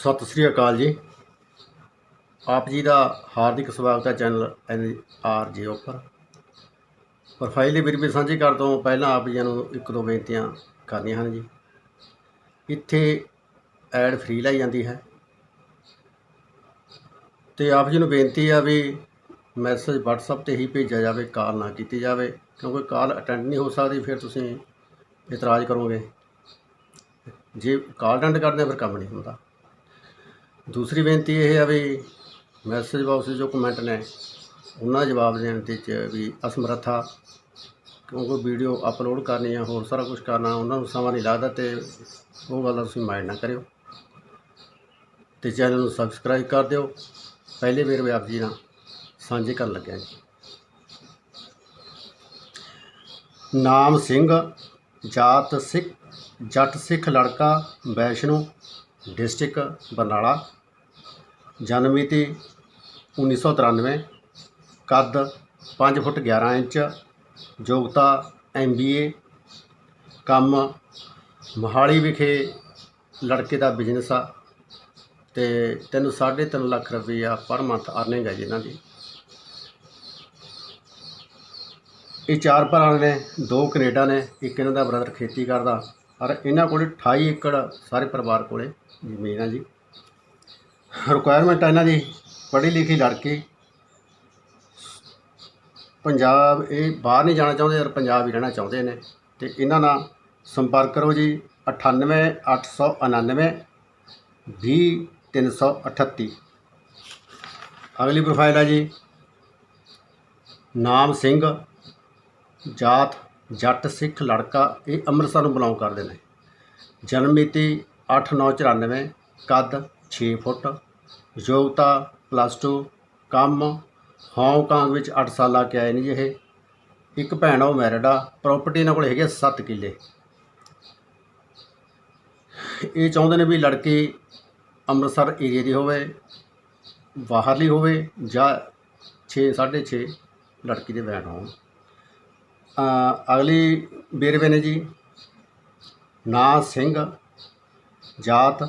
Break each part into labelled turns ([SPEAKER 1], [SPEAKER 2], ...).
[SPEAKER 1] ਸਤਿ ਸ੍ਰੀ ਅਕਾਲ ਜੀ। ਆਪ ਜੀ ਦਾ ਹਾਰਦਿਕ ਸਵਾਗਤ ਹੈ ਚੈਨਲ ਐਨ ਆਰ ਜੀ ਉੱਪਰ। ਪ੍ਰੋਫਾਈਲ ਦੀ ਵੀਡੀਓ ਸਾਂਝੀ ਕਰਨ ਤੋਂ ਪਹਿਲਾਂ ਆਪ ਜੀ ਨੂੰ ਇੱਕ ਦੋ ਬੇਨਤੀਆਂ ਕਰਨੀਆਂ ਹਨ ਜੀ। ਇੱਥੇ ਐਡ ਫ੍ਰੀ ਲਈ ਜਾਂਦੀ ਹੈ। ਤੇ ਆਪ ਜੀ ਨੂੰ ਬੇਨਤੀ ਆ ਵੀ ਮੈਸੇਜ WhatsApp ਤੇ ਹੀ ਭੇਜਿਆ ਜਾਵੇ, ਕਾਲ ਨਾ ਕੀਤੀ ਜਾਵੇ। ਕਿਉਂਕਿ ਕਾਲ ਅਟੈਂਡ ਨਹੀਂ ਹੋ ਸਕਦੀ, ਫਿਰ ਤੁਸੀਂ ਇਤਰਾਜ਼ ਕਰੋਗੇ। ਜੇ ਕਾਲ ਅਟੈਂਡ ਕਰਦੇ ਫਿਰ ਕੰਮ ਨਹੀਂ ਹੁੰਦਾ। ਦੂਸਰੀ ਬੇਨਤੀ ਇਹ ਆ ਵੀ ਮੈਸੇਜ ਬਾਕਸ ਜੋ ਕਮੈਂਟ ਨੇ, ਉਹਨਾਂ ਦਾ ਜਵਾਬ ਦੇਣ ਦੇ ਚ ਵੀ ਅਸਮਰੱਥਾ, ਕਿਉਂਕਿ ਵੀਡੀਓ ਅਪਲੋਡ ਕਰਨੀ ਆ, ਹੋਰ ਸਾਰਾ ਕੁਝ ਕਰਨਾ, ਉਹਨਾਂ ਨੂੰ ਸਮਾਂ ਨਹੀਂ ਲੱਗਦਾ ਤੇ ਉਹ ਗੱਲ ਤੁਸੀਂ ਮਾਈਂਡ ਨਾ ਕਰਿਓ। ਤੇ ਚੈਨਲ ਨੂੰ ਸਬਸਕ੍ਰਾਈਬ ਕਰ ਦਿਓ। ਪਹਿਲੇ ਵੇਰ ਵੀ ਆਪ ਜੀ ਨਾਲ ਸਾਂਝੇ ਕਰਨ ਲੱਗਿਆ ਜੀ। ਨਾਮ ਸਿੰਘ, ਜਾਤ ਸਿੱਖ, ਜੱਟ ਸਿੱਖ, ਲੜਕਾ, ਵੈਸ਼ਨੂ, ਡਿਸਟ੍ਰਿਕਟ, ਬਰਨਾਲਾ। ਜਨਮ ਮਿਤੀ 1993 ਕੱਦ 5 ਫੁੱਟ 11 ਇੰਚ, ਯੋਗਤਾ ਐਮਬੀਏ ਕੰਮ ਮੋਹਾਲੀ ਵਿਖੇ ਲੜਕੇ ਦਾ ਬਿਜ਼ਨਸ ਆ ਤੇ ਤੈਨੂੰ 3.5 ਲੱਖ ਰੁਪਈਆ ਪਰ ਮੰਥ ਅਰਨਿੰਗ ਹੈ ਜੀ ਇਹਨਾਂ ਦੀ। ਇਹ ਚਾਰ ਭਰਾ ਨੇ, ਦੋ ਕੈਨੇਡਾ ਨੇ, ਇੱਕ ਇਹਨਾਂ ਦਾ ਬ੍ਰਦਰ ਖੇਤੀ ਕਰਦਾ ਔਰ ਇਹਨਾਂ ਕੋਲ 28 ਏਕੜ ਸਾਰੇ ਪਰਿਵਾਰ ਕੋਲੇ ਜ਼ਮੀਨ ਆ ਜੀ। ਰਿਕੁਆਇਰਮੈਂਟ ਇਹਨਾਂ ਦੀ, ਪੜ੍ਹੀ ਲਿਖੀ ਲੜਕੀ। ਪੰਜਾਬ, ਇਹ ਬਾਹਰ ਨਹੀਂ ਜਾਣਾ ਚਾਹੁੰਦੇ, ਔਰ ਪੰਜਾਬ ਹੀ ਰਹਿਣਾ ਚਾਹੁੰਦੇ ਨੇ। ਤੇ ਇਹਨਾਂ ਨਾਲ ਸੰਪਰਕ ਕਰੋ ਜੀ 98899 20338 ਅਗਲੀ ਪ੍ਰੋਫਾਈਲ ਹੈ ਜੀ, ਨਾਮ ਸਿੰਘ, ਜਾਤ, ਜੱਟ, ਸਿੱਖ, ਲੜਕਾ, ਇਹ ਅੰਮ੍ਰਿਤਸਰ ਨੂੰ ਬਿਲੋਂਗ ਕਰਦੇ ਨੇ। ਜਨਮ ਮਿਤੀ 8994 ਕੱਦ 6 ਫੁੱਟ। ਯੋਗਤਾ ਪਲੱਸ 2 ਕੰਮ। ਹਾਂਗਕਾਂਗ ਵਿੱਚ 8 ਸਾਲਾਂ ਲਾ ਕੇ ਆਏ ਨਹੀਂ ਜੀ ਇਹ ਇੱਕ ਭੈਣ ਆ, ਉਹ ਮੈਰਿਡ ਆ। ਪ੍ਰਾਪਰਟੀ ਇਹਨਾਂ ਕੋਲ ਹੈਗੀ 7 ਕਿੱਲੇ। ਇਹ ਚਾਹੁੰਦੇ ਨੇ ਵੀ ਲੜਕੀ ਅੰਮ੍ਰਿਤਸਰ ਏਰੀਆ ਦੀ ਹੋਵੇ, ਬਾਹਰਲੀ ਹੋਵੇ ਜਾਂ 6 6.5 ਲੜਕੀ ਦੇ ਬੈਣ ਹੋਣ। ਅਗਲੀ ਵੇਰਵੇ ਨੇ ਜੀ, ਨਾ ਸਿੰਘ, ਜਾਤ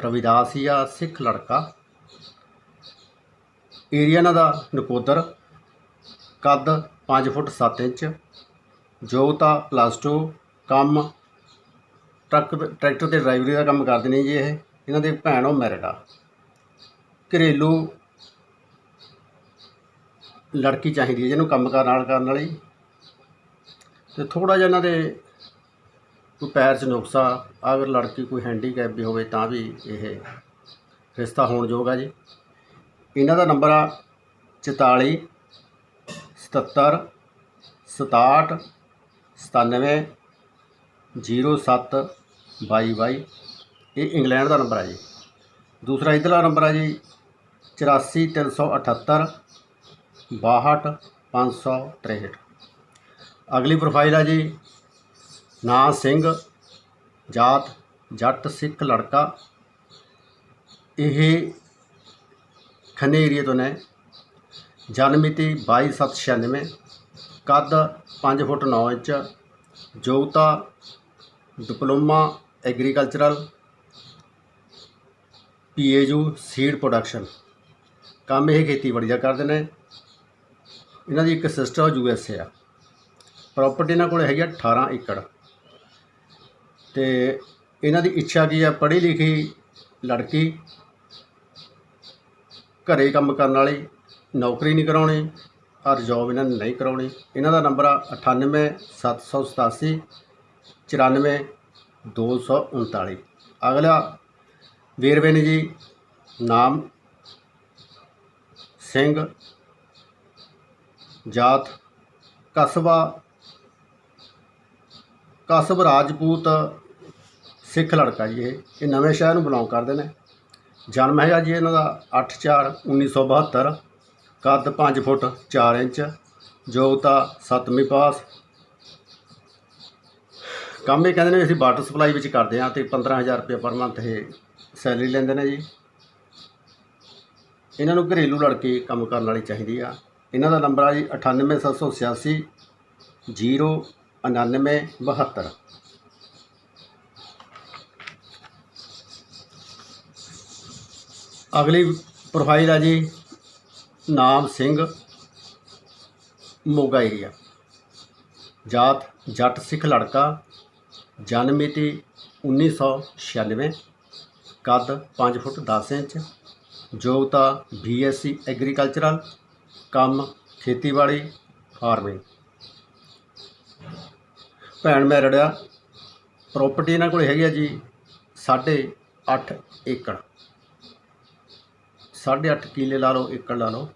[SPEAKER 1] ਰਵਿਦਾਸ ਜੀ ਆ, ਸਿੱਖ ਲੜਕਾ। ਏਰੀਆ ਇਹਨਾਂ ਦਾ ਨਕੋਦਰ। ਕੱਦ 5 ਫੁੱਟ 7 ਇੰਚ। ਜੋਤਾ ਪਲੱਸ 2 ਕੰਮ ਟਰੱਕ ਟਰੈਕਟਰ ਤੇ ਡਰਾਈਵਰੀ ਦਾ ਕੰਮ ਕਰਦੇ ਨੇ ਜੀ ਇਹ। ਇਹਨਾਂ ਦੇ ਭੈਣ ਉਹ ਮੈਰਿਡ ਆ। ਘਰੇਲੂ ਲੜਕੀ ਚਾਹੀਦੀ ਹੈ ਜਿਹਨੂੰ ਕੰਮ ਕਰਨ ਨਾਲ ਕਰਨ ਵਾਲੀ। ਤੇ ਥੋੜਾ ਜਿਹਾ ਇਹਨਾਂ ਦੇ ਕੋਈ ਪੈਰ 'ਚ ਨੁਕਸਾ ਅਗਰ ਲੜਕੀ ਕੋਈ ਹੈਂਡੀਕੈਪ ਵੀ ਹੋਵੇ ਤਾਂ ਵੀ ਇਹ ਰਿਸ਼ਤਾ ਹੋਣ ਯੋਗ ਆ ਜੀ। ਇਹਨਾਂ ਦਾ ਨੰਬਰ ਆ 44 77 67 97 07 22 22 ਇਹ ਇੰਗਲੈਂਡ ਦਾ ਨੰਬਰ ਆ ਜੀ। ਦੂਸਰਾ ਇੱਧਰਲਾ ਨੰਬਰ ਆ ਜੀ 84 378 62 563 ਅਗਲੀ ਪ੍ਰੋਫਾਈਲ ਆ ਜੀ ਨਾਂ ਸਿੰਘ, ਜਾਤ, ਜੱਟ, ਸਿੱਖ, ਲੜਕਾ। ਇਹ ਖੰਨੇ ਏਰੀਏ ਤੋਂ ਨੇ। ਜਨਮ ਮਿਤੀ 22796 ਕੱਦ 5 ਫੁੱਟ 9 ਇੰਚ ਯੋਗਤਾ diploma agricultural, PAU seed production. ਕੰਮ ਇਹ ਖੇਤੀਬਾੜੀ ਦਾ ਕਰਦੇ ਨੇ। ਇਹਨਾਂ ਦੀ ਇੱਕ ਸਿਸਟਰ ਯੂ ਐਸ ਏ ਆ। ਪ੍ਰਾਪਰਟੀ ਇਹਨਾਂ ਕੋਲ ਹੈਗੀ ਆ 18 ਏਕੜ। ਤੇ ਇਹਨਾਂ ਦੀ ਇੱਛਾ ਕੀ ਹੈ ਪੜ੍ਹੀ ਲਿਖੀ ਲੜਕੀ ਘਰੇ ਕੰਮ ਕਰਨ ਵਾਲੀ, ਨੌਕਰੀ ਨਹੀਂ ਕਰਾਉਣੀ ਔਰ ਜੌਬ ਇਹਨਾਂ ਨੇ ਨਹੀਂ ਕਰਾਉਣੀ। ਇਹਨਾਂ ਦਾ ਨੰਬਰ ਆ 98 787 94 239 ਅਗਲਾ ਵੇਰਵੇ ਨੇ ਜੀ, ਨਾਮ ਸਿੰਘ ਜਾਤ ਕਸਬਾ ਕਸਬ ਰਾਜਪੂਤ ਸਿੱਖ ਲੜਕਾ ਜੀ ਇਹ। ਇਹ ਨਵੇਂ ਸ਼ਹਿਰ ਨੂੰ ਬਿਲੋਂਗ ਕਰਦੇ ਨੇ। ਜਨਮ ਹੈਗਾ ਜੀ ਇਹਨਾਂ ਦਾ 8/4/1972 ਕੱਦ 5 ਫੁੱਟ 4 ਇੰਚ। ਯੋਗਤਾ 7ਵੀਂ ਪਾਸ। ਕੰਮ ਇਹ ਕਹਿੰਦੇ ਨੇ ਅਸੀਂ ਵਾਟਰ ਸਪਲਾਈ ਵਿੱਚ ਕਰਦੇ ਹਾਂ ਤੇ 15000 ਰੁਪਏ ਪਰ ਮੰਥ ਇਹ ਸੈਲਰੀ ਲੈਂਦੇ ਨੇ ਜੀ। ਇਹਨਾਂ ਨੂੰ ਘਰੇਲੂ ਲੜਕੀ ਕੰਮ ਕਰਨ ਵਾਲੀ ਚਾਹੀਦੀ ਆ। ਇਹਨਾਂ ਦਾ ਨੰਬਰ ਆ ਜੀ 98786 099 ਅਗਲੀ ਪ੍ਰੋਫਾਈਲ ਆ ਜੀ, ਨਾਮ ਸਿੰਘ ਮੋਗਾ ਏਰੀਆ ਜਾਤ, ਜੱਟ, ਸਿੱਖ, ਲੜਕਾ, ਜਨਮ ਮਿਤੀ 1996 ਕੱਦ 5 ਫੁੱਟ 10 ਇੰਚ ਯੋਗਤਾ ਬੀਐਸਸੀ ਐਗਰੀਕਲਚਰਲ ਕੰਮ ਖੇਤੀਬਾੜੀ ਫਾਰਮਿੰਗ ਭੈਣ ਮੈਂ ਰੜਿਆ ਪ੍ਰਾਪਰਟੀ ਇਹਨਾਂ ਕੋਲ ਹੈਗੀ ਆ ਜੀ, ਸਾਢੇ ਅੱਠ ਏਕੜ। ਸਾਢੇ ਅੱਠ ਕਿੱਲੇ ਲਾ ਲਓ, ਏਕੜ ਲਾ ਲਓ।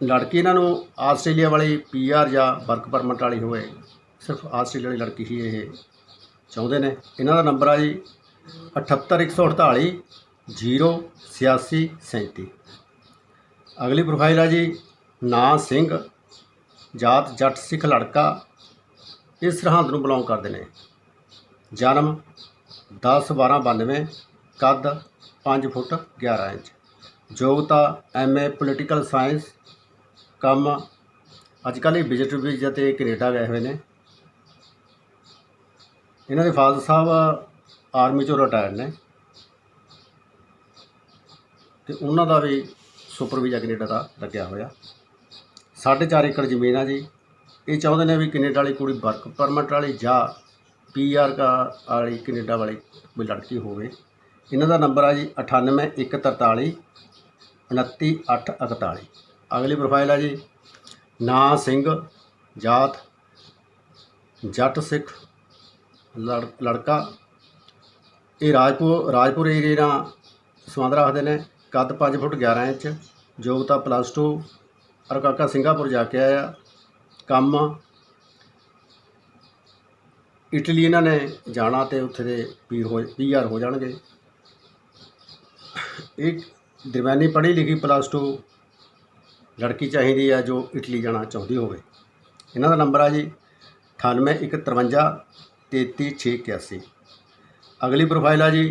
[SPEAKER 1] ਲੜਕੀ ਇਹਨਾਂ ਨੂੰ ਆਸਟ੍ਰੇਲੀਆ ਵਾਲੀ ਪੀਆਰ ਜਾਂ ਵਰਕ ਪਰਮਿਟ ਵਾਲੀ ਹੋਵੇ, ਸਿਰਫ ਆਸਟ੍ਰੇਲੀਆ ਵਾਲੀ ਲੜਕੀ ਹੀ ਇਹ ਚਾਹੁੰਦੇ ਨੇ। ਇਹਨਾਂ ਦਾ ਨੰਬਰ ਆ ਜੀ 78148 08637 ਅਗਲੀ ਪ੍ਰੋਫਾਈਲ ਆ ਜੀ ਨਾਂ ਸਿੰਘ, ਜਾਤ, ਜੱਟ, ਸਿੱਖ, ਲੜਕਾ, ਇਸ ਸਰਹੰਦ ਨੂੰ ਬਿਲੋਂਗ ਕਰਦੇ ਨੇ। ਜਨਮ 10 12 92 ਕੱਦ 5 ਫੁੱਟ 11 ਇੰਚ। ਯੋਗਤਾ ਐਮਏ ਪੋਲੀਟੀਕਲ ਸਾਇੰਸ ਕੰਮ। ਅੱਜ ਕੱਲ੍ਹ ਇਹ ਵਿਜ਼ਿਟ ਵੀਜ਼ਾ ਤੇ ਕੈਨੇਡਾ ਗਏ ਹੋਏ ਨੇ। ਇਹਨਾਂ ਦੇ ਫਾਦਰ ਸਾਹਿਬ ਆਰਮੀ ਚੋਂ ਰਿਟਾਇਰ ਨੇ। ਤੇ ਉਹਨਾਂ ਦਾ ਵੀ ਸੁਪਰ ਵੀਜ਼ਾ ਕੈਨੇਡਾ ਦਾ ਲੱਗਿਆ ਹੋਇਆ। ਸਾਢੇ ਚਾਰ ਏਕੜ ਜ਼ਮੀਨ ਆ ਜੀ। ਇਹ ਚਾਹੁੰਦੇ ਨੇ ਵੀ ਕੈਨੇਡਾ ਵਾਲੀ ਕੁੜੀ ਵਰਕ ਪਰਮਿਟ ਵਾਲੀ ਜਾਂ ਪੀਆਰ ਕਾ ਵਾਲੀ ਕੈਨੇਡਾ ਵਾਲੀ ਕੋਈ ਲੜਕੀ ਹੋਵੇ। ਇਹਨਾਂ ਦਾ ਨੰਬਰ ਆ ਜੀ 98143 29841 ਅਗਲੀ ਪ੍ਰੋਫਾਈਲ ਆ ਜੀ, ਨਾਂ, ਸਿੰਘ, ਜਾਤ, ਜੱਟ, ਸਿੱਖ, ਲੜ, ਲੜਕਾ। ਇਹ ਰਾਜਪੁਰ ਰਾਜਪੁਰ ਏਰੀਏ ਨਾਲ ਸੰਬੰਧ ਰੱਖਦੇ ਨੇ। ਕੱਦ 5 ਫੁੱਟ 11 ਇੰਚ, ਯੋਗਤਾ ਪਲੱਸ 2 ਔਰ ਕਾਕਾ ਸਿੰਗਾਪੁਰ ਜਾ ਕੇ ਆਇਆ। ਕੰਮ। ਇਟਲੀ ਇਹਨਾਂ ਨੇ ਜਾਣਾ ਤੇ ਉੱਥੇ ਦੇ ਪੀਰ ਹੋ ਪੀਆਰ ਹੋ ਜਾਣਗੇ। ਇੱਕ ਦਰਮਿਆਨੀ ਪੜ੍ਹੀ ਲਿਖੀ ਪਲੱਸ 2 ਲੜਕੀ ਚਾਹੀਦੀ ਆ ਜੋ ਇਟਲੀ ਜਾਣਾ ਚਾਹੁੰਦੀ ਹੋਵੇ। ਇਹਨਾਂ ਦਾ ਨੰਬਰ ਆ ਜੀ 9815 33681 ਅਗਲੀ ਪ੍ਰੋਫਾਈਲ ਆ ਜੀ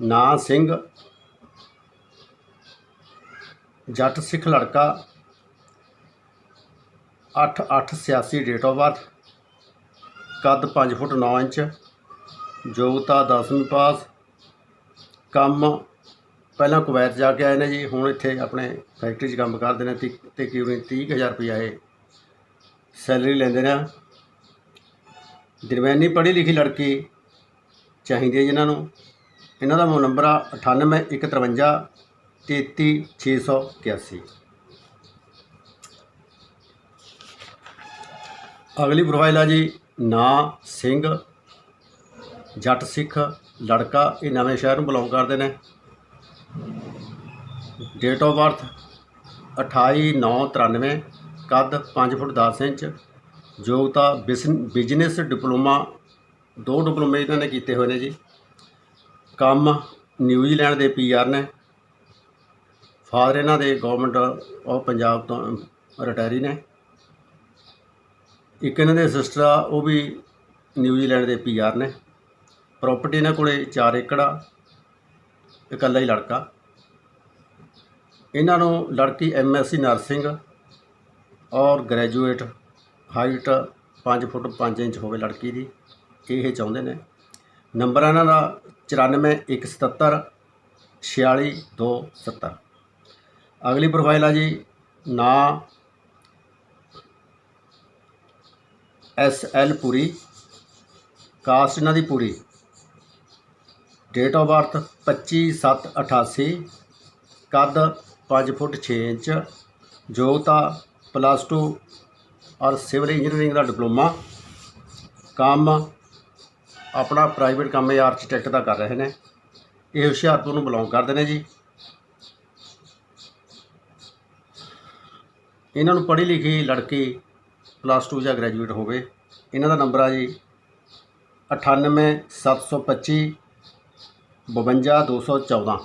[SPEAKER 1] ਨਾਂ ਸਿੰਘ। ਜੱਟ ਸਿੱਖ ਲੜਕਾ। 8886 ਡੇਟ ਆਫ ਬਰਥ ਕੱਦ 5 ਫੁੱਟ 9 ਇੰਚ। ਯੋਗਤਾ 10ਵੀਂ ਪਾਸ। ਕੰਮ ਪਹਿਲਾਂ ਕੁਵੈਤ ਜਾ ਕੇ ਆਏ ਨੇ ਜੀ, ਹੁਣ ਇੱਥੇ ਆਪਣੇ ਫੈਕਟਰੀ 'ਚ ਕੰਮ ਕਰਦੇ ਨੇ ਤੇ ਤੇ ਤਕਰੀਬਨ 30000 ਰੁਪਇਆ ਇਹ ਸੈਲਰੀ ਲੈਂਦੇ ਨੇ। ਦਰਮਿਆਨੀ ਪੜ੍ਹੀ ਲਿਖੀ ਲੜਕੀ ਚਾਹੀਦੀ ਹੈ ਜਿਨ੍ਹਾਂ ਨੂੰ। ਇਹਨਾਂ ਦਾ ਮੋਬਾਈਲ ਨੰਬਰ ਆ 9815 33681 ਅਗਲੀ ਪ੍ਰੋਫਾਈਲ ਆ ਜੀ, ਨਾਂ ਸਿੰਘ, ਜੱਟ ਸਿੱਖ, ਲੜਕਾ, ਇਹ ਨਵੇਂ ਸ਼ਹਿਰ ਨੂੰ ਬਿਲੋਂਗ ਕਰਦੇ ਨੇ। ਡੇਟ ਆਫ ਬਰਥ 28993 ਕੱਦ 5 ਫੁੱਟ 10 ਇੰਚ, ਯੋਗਤਾ ਬਿਜ਼ਨਸ ਡਿਪਲੋਮਾ, ਦੋ ਡਿਪਲੋਮੇ ਇਹਨਾਂ ਨੇ ਕੀਤੇ ਹੋਏ ਨੇ ਜੀ। ਕੰਮ ਨਿਊਜ਼ੀਲੈਂਡ ਦੇ ਪੀਆਰ ਨੇ, ਫਾਦਰ ਇਹਨਾਂ ਦੇ ਗਵਰਨਮੈਂਟ ਆਫ ਪੰਜਾਬ ਤੋਂ ਰਿਟਾਇਰੀ ਨੇ। ਇੱਕ ਇਹਨਾਂ ਦੇ ਸਿਸਟਰ ਆ, ਉਹ ਵੀ ਨਿਊਜ਼ੀਲੈਂਡ ਦੇ ਪੀਆਰ ਨੇ। ਪ੍ਰਾਪਰਟੀ ਇਹਨਾਂ ਕੋਲੇ 4 ਏਕੜ ਆ। ਇਕੱਲਾ ਹੀ ਲੜਕਾ। ਇਹਨਾਂ ਨੂੰ ਲੜਕੀ ਐਮਐਸਸੀ ਨਰਸਿੰਗ ਔਰ ਗ੍ਰੈਜੂਏਟ ਹਾਈਟ 5 ਫੁੱਟ 5 ਇੰਚ ਹੋਵੇ ਲੜਕੀ ਦੀ, ਇਹ ਚਾਹੁੰਦੇ ਨੇ। ਨੰਬਰ ਇਹਨਾਂ ਦਾ 94177 46270 ਅਗਲੀ ਪ੍ਰੋਫਾਈਲ ਆ ਜੀ, ਨਾਂ ਐਸ ਐਲ ਪੁਰੀ। ਕਾਸਟ ਇਹਨਾਂ ਦੀ ਪੂਰੀ। ਡੇਟ ਆਫ ਬਰਥ 25/7/88 ਕੱਦ 5 ਫੁੱਟ 6 ਇੰਚ ਯੋਗਤਾ ਪਲੱਸ 2 ਔਰ ਸਿਵਲ ਇੰਜੀਨੀਅਰਿੰਗ ਦਾ ਡਿਪਲੋਮਾ, ਕੰਮ ਆਪਣਾ ਪ੍ਰਾਈਵੇਟ ਕੰਮ ਇਹ ਆਰਕੀਟੈਕਟ ਦਾ ਕਰ ਰਹੇ ਨੇ। ਇਹ ਹੁਸ਼ਿਆਰਪੁਰ ਨੂੰ ਬਿਲੋਂਗ ਕਰਦੇ ਨੇ ਜੀ। ਇਹਨਾਂ ਨੂੰ ਪੜ੍ਹੀ ਲਿਖੀ ਲੜਕੀ ਪਲੱਸ 2 ਜਾਂ ਗ੍ਰੈਜੂਏਟ ਹੋਵੇ। ਇਹਨਾਂ ਦਾ ਨੰਬਰ ਆ ਜੀ 98725 52214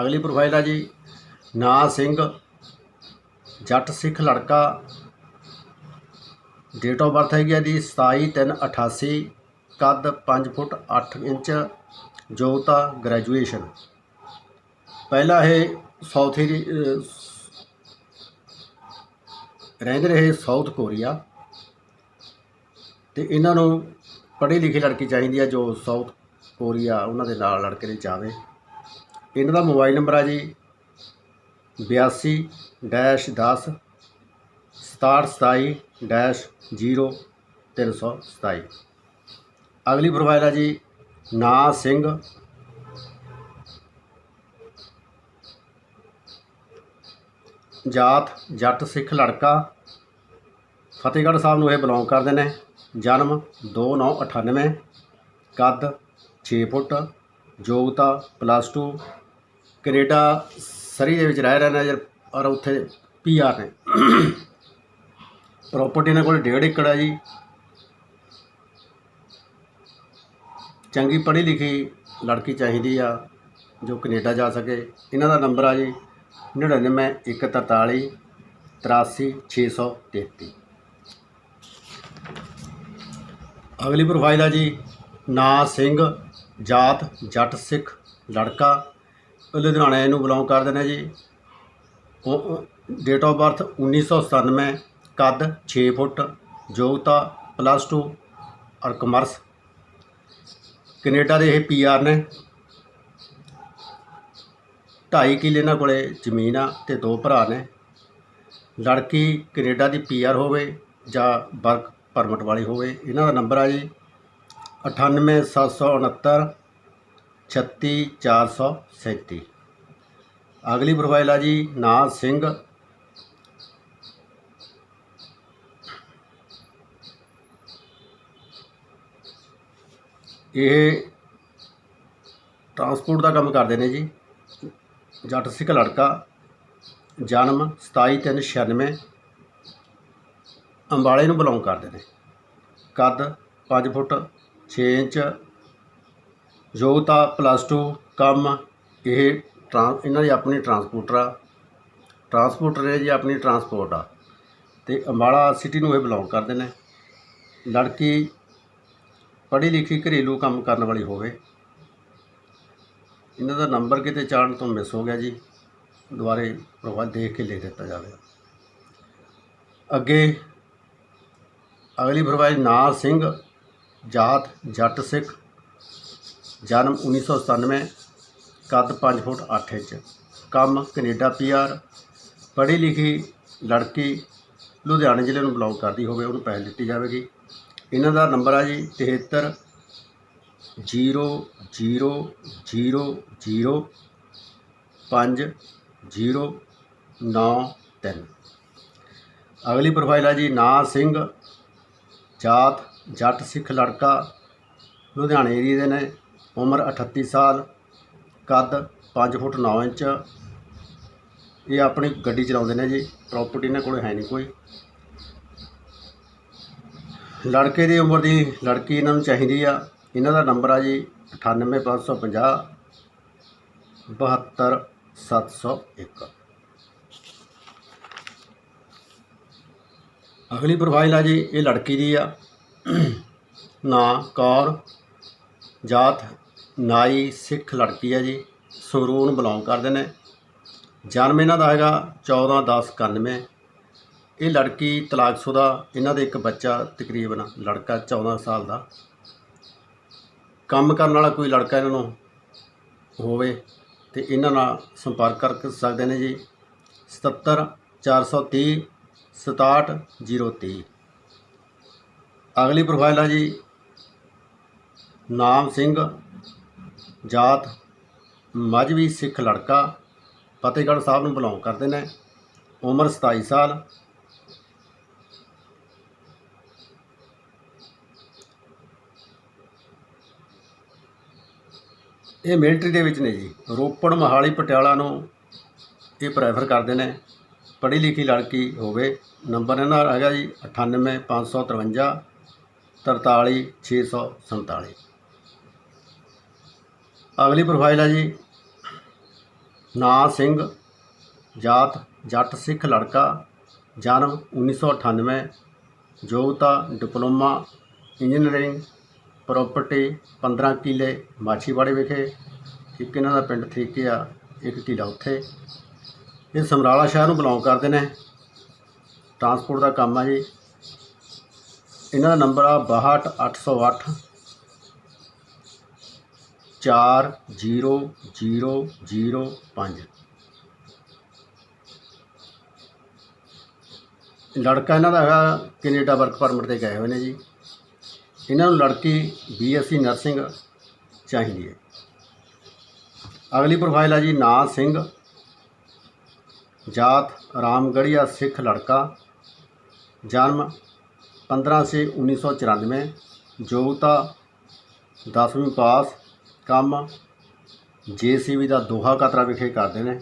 [SPEAKER 1] ਅਗਲੀ ਪ੍ਰੋਫਾਈਲ ਆ ਜੀ, ਨਾ ਸਿੰਘ, ਜੱਟ ਸਿੱਖ ਲੜਕਾ ਡੇਟ ਆਫ ਬਰਥ ਹੈਗੀ ਆ ਜੀ 27/3/88 ਕੱਦ 5 ਫੁੱਟ 8 ਇੰਚ, ਜੋਤਾ ਗ੍ਰੈਜੂਏਸ਼ਨ ਪਹਿਲਾ ਇਹ ਸਾਊਥ ਏਰੀ ਰਹਿੰਦੇ ਰਹੇ ਸਾਊਥ ਕੋਰੀਆ। ਤੇ ਇਹਨਾਂ ਨੂੰ ਪੜ੍ਹੀ ਲਿਖੀ ਲੜਕੀ ਚਾਹੀਦੀ ਆ ਜੋ ਸਾਊਥ ਕੋਰੀਆ, ਉਹਨਾਂ ਦੇ ਨਾਲ ਲੜਕੇ ਦੇ ਜਾਵੇ। ਇਹਨਾਂ ਦਾ ਮੋਬਾਈਲ ਨੰਬਰ ਆ ਜੀ 82 ਡੈਸ਼ 10 ਸਤਾਹਠ ਸਤਾਈ। ਡੈਸ਼ 0 327 ਅਗਲੀ ਪ੍ਰੋਫਾਈਲ ਆ ਜੀ, ਨਾ ਸਿੰਘ। ਜਾਤ, ਜੱਟ, ਸਿੱਖ, ਲੜਕਾ। ਫਤਿਹਗੜ੍ਹ ਸਾਹਿਬ ਨੂੰ ਇਹ ਬਿਲੋਂਗ ਕਰਦੇ ਨੇ। ਜਨਮ 2998 ਕੱਦ 6 ਫੁੱਟ, ਯੋਗਤਾ ਪਲੱਸ 2 ਕੈਨੇਡਾ ਸਰੀ ਦੇ ਵਿੱਚ ਰਹਿ ਰਹੇ ਨੇ ਜਰ ਔਰ ਉੱਥੇ ਪੀਆਰ ਨੇ। ਪ੍ਰਾਪਰਟੀ ਇਹਨਾਂ ਕੋਲ 1.5 ਏਕੜ ਹੈ ਜੀ। ਚੰਗੀ ਪੜ੍ਹੀ ਲਿਖੀ ਲੜਕੀ ਚਾਹੀਦੀ ਆ, ਜੋ ਕੈਨੇਡਾ ਜਾ ਸਕੇ। ਇਹਨਾਂ ਦਾ ਨੰਬਰ ਆ ਜੀ 99 143 83 633 ਅਗਲੀ ਪ੍ਰੋਫਾਈਲ ਆ ਜੀ, ਨਾ ਸਿੰਘ ਜਾਤ, ਜੱਟ, ਸਿੱਖ, ਲੜਕਾ ਇਹ ਲੁਧਿਆਣੇ ਨੂੰ ਬਿਲੋਂਗ ਕਰਦੇ ਨੇ ਜੀ। ਡੇਟ ਆਫ ਬਰਥ 1997 ਕੱਦ 6 ਫੁੱਟ, ਯੋਗਤਾ ਪਲੱਸ 2 ਔਰ ਕਮਰਸ ਕੈਨੇਡਾ ਦੇ ਇਹ ਪੀਆਰ ਨੇ। ਢਾਈ ਕਿੱਲੇ ਇਹਨਾਂ ਕੋਲੇ ਜ਼ਮੀਨ ਆ ਤੇ ਦੋ ਭਰਾ ਨੇ। ਲੜਕੀ ਕੈਨੇਡਾ ਦੀ ਪੀਆਰ ਹੋਵੇ ਜਾਂ ਵਰਕ ਪਰਮਿਟ ਵਾਲੀ ਹੋਵੇ, ਇਹਨਾਂ ਦਾ ਨੰਬਰ ਆ ਜੀ। 98769 36437 ਅਗਲੀ ਪ੍ਰੋਫਾਈਲ ਆ ਜੀ, ਨਾਂ ਸਿੰਘ। ਇਹ ਟਰਾਂਸਪੋਰਟ ਦਾ ਕੰਮ ਕਰਦੇ ਨੇ ਜੀ। ਜੱਟ ਸਿੱਖ ਲੜਕਾ, ਜਨਮ 27/3/96 ਅੰਬਾਲੇ ਨੂੰ ਬਿਲੋਂਗ ਕਰਦੇ ਨੇ। ਕੱਦ 5 ਫੁੱਟ 6 ਇੰਚ ਯੋਗਤਾ ਪਲੱਸ 2 ਕੰਮ, ਇਹ ਟਰਾਂ ਇਹਨਾਂ ਦੀ ਆਪਣੀ ਟਰਾਂਸਪੋਰਟਰ ਆ। ਟਰਾਂਸਪੋਰਟਰ ਹੈ ਜੀ ਆਪਣੀ ਟਰਾਂਸਪੋਰਟ ਆ। ਤੇ ਅੰਬਾਲਾ ਸਿਟੀ ਨੂੰ ਇਹ ਬਿਲੋਂਗ ਕਰਦੇ ਨੇ ਲੜਕੀ ਪੜ੍ਹੀ ਲਿਖੀ ਘਰੇਲੂ ਕੰਮ ਕਰਨ ਵਾਲੀ ਹੋਵੇ। ਇਹਨਾਂ ਦਾ ਨੰਬਰ ਕਿਤੇ ਚਾੜਨ ਤੋਂ ਮਿਸ ਹੋ ਗਿਆ ਜੀ। ਦੁਬਾਰੇ ਪ੍ਰੋਫਾਈਲ ਦੇਖ ਕੇ ਲਿਖ ਦਿੱਤਾ ਜਾਵੇ। ਅੱਗੇ ਅਗਲੀ ਪ੍ਰੋਫਾਈਲ ਨਾ ਸਿੰਘ। ਜਾਤ, ਜੱਟ ਸਿੱਖ, ਜਨਮ 1997 ਕੱਦ 5 ਫੁੱਟ 8 ਇੰਚ। ਕੰਮ ਕੈਨੇਡਾ ਪੀਆਰ ਪੜ੍ਹੀ ਲਿਖੀ ਲੜਕੀ ਲੁਧਿਆਣੇ ਜ਼ਿਲ੍ਹੇ ਨੂੰ ਬਿਲੋਂਗ ਕਰਦੀ ਹੋਵੇ, ਉਹਨੂੰ ਪਹਿਲ ਦਿੱਤੀ ਜਾਵੇਗੀ। ਇਹਨਾਂ ਦਾ ਨੰਬਰ ਆ ਜੀ 73 ਜ਼ੀਰੋ ਜ਼ੀਰੋ ਜ਼ੀਰੋ ਜ਼ੀਰੋ ਪੰਜ ਜ਼ੀਰੋ ਨੌ ਤਿੰਨ। ਅਗਲੀ ਪ੍ਰੋਫਾਈਲ ਆ ਜੀ ਨਾ ਸਿੰਘ, ਜਾਤ ਜੱਟ ਸਿੱਖ ਲੜਕਾ ਲੁਧਿਆਣੇ ਏਰੀਏ ਦੇ ਨੇ, ਉਮਰ 38 ਸਾਲ, ਕੱਦ 5 ਫੁੱਟ 9 ਇੰਚ। ਇਹ ਆਪਣੀ ਗੱਡੀ ਚਲਾਉਂਦੇ ਨੇ ਜੀ ਪ੍ਰਾਪਰਟੀ ਇਹਨਾਂ ਕੋਲ ਹੈ ਨਹੀਂ ਕੋਈ। ਲੜਕੇ ਦੀ ਉਮਰ ਦੀ ਲੜਕੀ ਇਹਨਾਂ ਨੂੰ ਚਾਹੀਦੀ ਆ। ਇਹਨਾਂ ਦਾ ਨੰਬਰ ਆ ਜੀ 98550 72701 ਅਗਲੀ ਪ੍ਰੋਫਾਈਲ ਆ ਜੀ, ਇਹ ਲੜਕੀ ਦੀ ਆ। ਨਾਂ ਕੌਰ, ਜਾਤ, ਨਾਈ, ਸਿੱਖ, ਲੜਕੀ ਹੈ ਜੀ। ਸੰਗਰੂਰ ਬਿਲੋਂਗ ਕਰਦੇ ਨੇ। ਜਨਮ ਇਹਨਾਂ ਦਾ ਹੈਗਾ 14 10 91 ਇਹ ਲੜਕੀ ਤਲਾਕਸ਼ੁਦਾ, ਇਹਨਾਂ ਦੇ ਇੱਕ ਬੱਚਾ ਤਕਰੀਬਨ ਲੜਕਾ 14 ਸਾਲ ਦਾ। ਕੰਮ ਕਰਨ ਵਾਲਾ ਕੋਈ ਲੜਕਾ ਇਹਨਾਂ ਨੂੰ ਹੋਵੇ ਤੇ ਇਹਨਾਂ ਨਾਲ ਸੰਪਰਕ ਕਰ ਸਕਦੇ ਨੇ ਜੀ। 77 430 67 030 ਅਗਲੀ ਪ੍ਰੋਫਾਈਲ ਹੈ ਜੀ। ਨਾਮ ਸਿੰਘ, ਜਾਤ ਮਜਵੀ ਸਿੱਖ ਲੜਕਾ, ਫਤਿਹਗੜ੍ਹ ਸਾਹਿਬ ਨੂੰ ਬਿਲੋਂਗ ਕਰਦੇ ਨੇ। ਉਮਰ 27 ਸਾਲ। ਇਹ ਮਿਲਟਰੀ ਦੇ ਵਿੱਚ ਨੇ ਜੀ। ਰੋਪੜ, ਮਹਾਲੀ, ਪਟਿਆਲਾ ਨੂੰ ਇਹ ਪ੍ਰੈਫਰ ਕਰਦੇ ਨੇ। ਪੜ੍ਹੀ ਲਿਖੀ ਲੜਕੀ ਹੋਵੇ। ਨੰਬਰ ਇਹਨਾਂ ਦਾ ਹੈਗਾ ਜੀ 98553 43647 ਅਗਲੀ ਪ੍ਰੋਫਾਈਲ ਹੈ ਜੀ। ਨਾਂ ਸਿੰਘ, ਜਾਤ, ਜੱਟ, ਸਿੱਖ, ਲੜਕਾ, ਜਨਮ 1998 ਯੋਗਤਾ, ਡਿਪਲੋਮਾ, ਇੰਜੀਨੀਅਰਿੰਗ, ਪ੍ਰਾਪਰਟੀ 15 ਕਿਲੇ, ਮਾਛੀਵਾੜੇ ਵਿਖੇ, ਇੱਕ ਇਹਨਾਂ ਦਾ ਪਿੰਡ ਥਰੀਕੇ ਆ, ਇੱਕ ਕਿੱਲਾ ਉੱਥੇ। ਇਹ ਸਮਰਾਲਾ ਸ਼ਹਿਰ ਨੂੰ ਬਿਲੋਂਗ ਕਰਦੇ ਨੇ। ਟਰਾਂਸਪੋਰਟ ਦਾ ਕੰਮ ਆ ਜੀ। ਇਹਨਾਂ ਦਾ ਨੰਬਰ ਆ 62808 40005 ਲੜਕਾ ਇਹਨਾਂ ਦਾ ਹੈਗਾ ਕੈਨੇਡਾ ਵਰਕ ਪਰਮਿਟ ਤੇ ਗਏ ਹੋਏ ਨੇ ਜੀ। ਇਹਨਾਂ ਨੂੰ ਲੜਕੀ ਬੀਐਸਸੀ ਨਰਸਿੰਗ ਚਾਹੀਦੀ ਹੈ। ਅਗਲੀ ਪ੍ਰੋਫਾਈਲ ਆ ਜੀ ਨਾਂ ਸਿੰਘ। ਜਾਤ ਰਾਮਗੜੀਆ ਸਿੱਖ ਲੜਕਾ। ਜਨਮ 15 ਸੇ 1994 ਯੋਗਤਾ 10ਵੀਂ ਪਾਸ, ਕੰਮ, ਜੇਸੀਬੀ ਦਾ ਦੋਹਾ ਕਤਰਾ ਵਿਖੇ ਕਰਦੇ ਨੇ।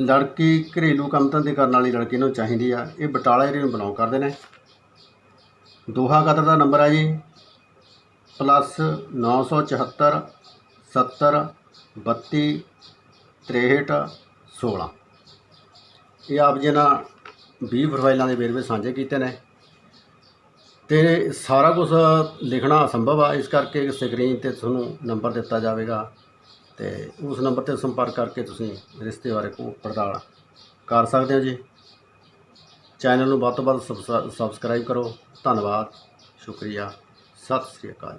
[SPEAKER 1] ਲੜਕੀ ਘਰੇਲੂ ਕੰਮ ਧੰਦੇ ਕਰਨ ਵਾਲੀ ਲੜਕੀ ਨੂੰ ਚਾਹੀਦੀ ਆ, ਇਹ ਬਟਾਲਾ ਏਰੀਆ ਨੂੰ ਬਿਲੋਂਗ ਕਰਦੇ ਨੇ। ਦੋਹਾ ਕਤਰ ਦਾ ਨੰਬਰ ਹੈ ਜੀ ਪਲੱਸ 974 70 32 63 16 ਇਹ ਆਪ ਜੀ ਨਾਲ 20 ਪ੍ਰੋਫਾਈਲਾਂ ਦੇ ਵੇਰਵੇ ਸਾਂਝੇ ਕੀਤੇ ਨੇ। ਤੇ ਸਾਰਾ ਕੁਝ ਲਿਖਣਾ ਅਸੰਭਵ ਆ, ਇਸ ਕਰਕੇ ਸਕਰੀਨ ਤੇ ਤੁਹਾਨੂੰ ਨੰਬਰ ਦਿੱਤਾ ਜਾਵੇਗਾ ਤੇ ਉਸ ਨੰਬਰ ਤੇ ਸੰਪਰਕ ਕਰਕੇ ਤੁਸੀਂ ਰਿਸ਼ਤੇ ਬਾਰੇ ਕੋ ਪੜਤਾਲ ਕਰ ਸਕਦੇ ਹੋ ਜੀ। ਚੈਨਲ ਨੂੰ ਵੱਧ ਤੋਂ ਵੱਧ ਸਬਸਕ੍ਰਾਈਬ ਕਰੋ। ਧੰਨਵਾਦ। ਸ਼ੁਕਰੀਆ। ਸਤਿ ਸ੍ਰੀ ਅਕਾਲ।